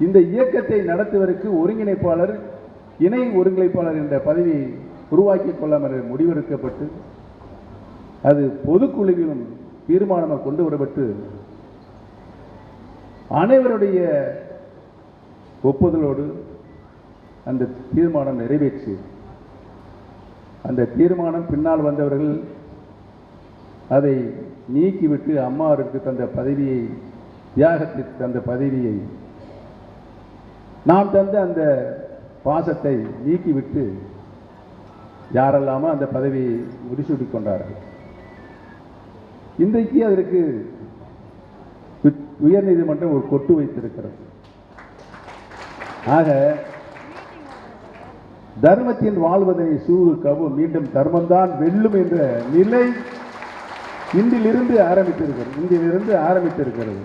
இந்த இயக்கத்தை நடத்துவதற்கு ஒருங்கிணைப்பாளர் இணை ஒருங்கிணைப்பாளர் என்ற பதவியை உருவாக்கிக் கொள்ளாமல் முடிவெடுக்கப்பட்டு அது பொதுக்குழுவிலும் தீர்மானமாக கொண்டு வரப்பட்டு அனைவருடைய ஒப்புதலோடு அந்த தீர்மானம் நிறைவேற்றி அந்த தீர்மானம் பின்னால் வந்தவர்கள் அதை நீக்கிவிட்டு அம்மாவிற்கு தந்த பதவியை தியாகத்திற்கு தந்த பதவியை நாம் தந்த அந்த பாசத்தை நீக்கிவிட்டு யாரெல்லாமோ அந்த பதவியை முடிசூடி கொண்டார்கள். இன்றைக்கு அதற்கு உயர் உயர்நீதிமன்றம் ஒரு கொட்டு வைத்திருக்கிறது. ஆக தர்மத்தின் வாழ்வதனை சூது கவு மீண்டும் தர்மம்தான் வெல்லும் என்ற நிலை இன்றிலிருந்து ஆரம்பித்திருக்கிறது இன்றிலிருந்து ஆரம்பித்திருக்கிறது.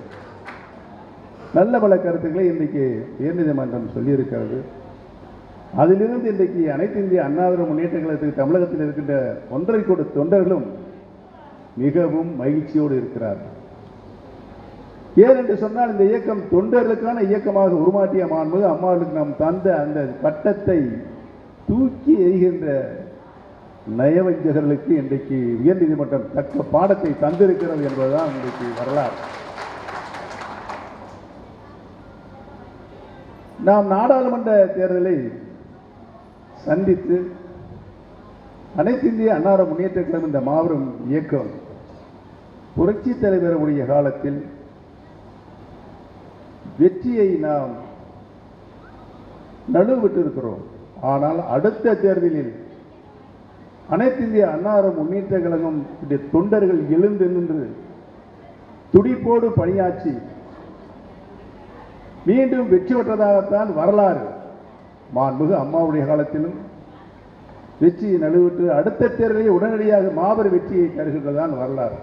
நல்ல பல கருத்துக்களை இன்றைக்கு உயர்நீதிமன்றம் சொல்லியிருக்கிறது. அதிலிருந்து இன்றைக்கு அனைத்து இந்திய அண்ணாதிர முன்னேற்ற தமிழகத்தில் இருக்கின்ற ஒன்றரை கோடி தொண்டர்களும் மிகவும் மகிழ்ச்சியோடு இருக்கிறார்கள். ஏன் என்று சொன்னால் இந்த இயக்கம் தொண்டர்களுக்கான இயக்கமாக உருமாற்றிய மாண்புமிகு அம்மாவுக்கு நாம் தந்த அந்த பட்டத்தை தூக்கி எறிகின்ற நயவஞ்சகர்களுக்கு இன்றைக்கு உயர்நீதிமன்றம் தக்க பாடத்தை தந்திருக்கிறது என்பதுதான் இன்றைக்கு வரலாறு. நாம் நாடாளுமன்ற தேர்தலை சந்தித்து அனைத்து இந்திய அன்னார முன்னேற்ற கழகம் இந்த மாபெரும் இயக்கம் புரட்சி தலைவருடைய காலத்தில் வெற்றியை நாம் நழுவிட்டிருக்கிறோம் ஆனால் அடுத்த தேர்தலில் அனைத்து இந்திய அன்னார முன்னேற்ற கழகம் உடைய தொண்டர்கள் எழுந்து நின்று துடிப்போடு பணியாற்றி மீண்டும் வெற்றி பெற்றதாகத்தான் வரலாறு. மாண்புகு அம்மாவுடைய காலத்திலும் வெற்றியை நழுவிட்டு அடுத்த தேர்தலில் உடனடியாக மாபெரும் வெற்றியை தருகின்றதான் வரலாறு.